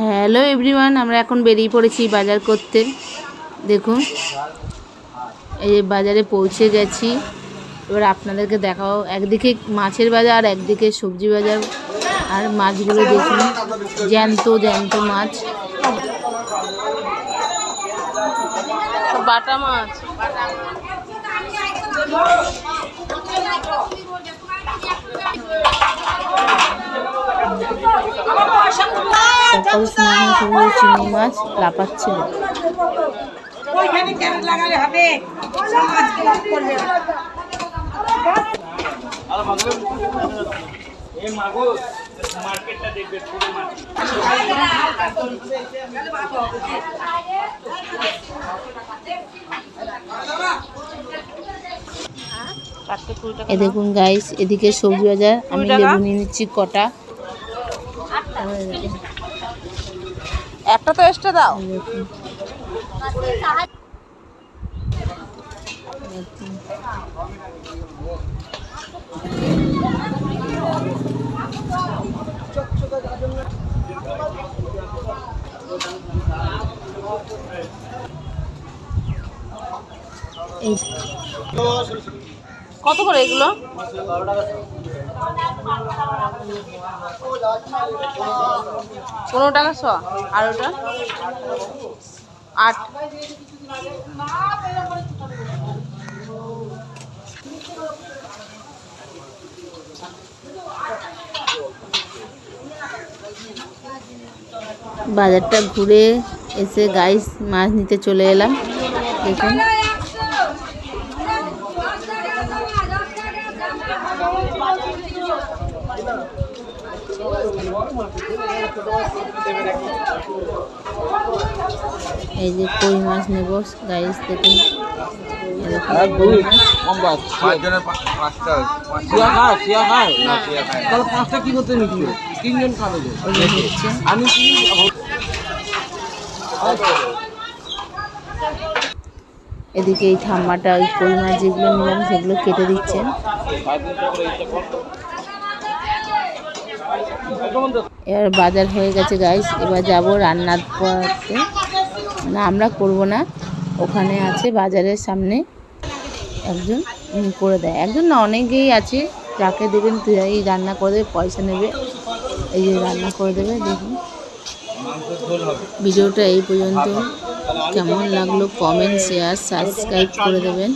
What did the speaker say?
Hello everyone আমরা এখন বেরিয়ে পড়েছি বাজার করতে। দেখুন, এই বাজারে পৌঁছে গেছি। এবার আপনাদেরকে দেখাও, একদিকে মাছের বাজার আর একদিকে সবজি বাজার। আর মাছগুলো দেখুন, জ্যান্ত জ্যান্ত মাছ। বাটা মাছ। কত সুন্দর সুন্দর চিংড়ি মাছ লাপাচ্ছিল এ দেখুন গাইস এদিকে সবজি বাজার। আমি লেবু নিয়ে নিচ্ছি কটা। একটা তো এক্সট্রা দাও। কত করে এগুলো? পনেরো টাকা শ আর আট। বাজারটা ঘুরে এসে গাইস মাছ নিতে চলে এলাম। দেখুন। এই যে কই মাছ নেব গাইস দেখুন পাঁচটা কি করতে তিনজন খাবে আমি এদিকে এই ঠাম্মাটা ওই কই মাছ যেগুলো নিলাম সেগুলো কেটে দিচ্ছেন এবার বাজার হয়ে গেছে গাইস এবার যাব রান্নার করতে না, আমরা করব না। ওখানে আছে বাজারের সামনে। একজন করে দেয়। একজন না, অনেকেই আছে। যাকে দেবেন, তুই রান্না করে দেবে পয়সা নেবে। এই যে রান্না করে দেবে, দেখুন। ভিডিওটা এই পর্যন্ত। কেমন লাগল কমেন্ট শেয়ার সাবস্ক্রাইব করে দেবেন।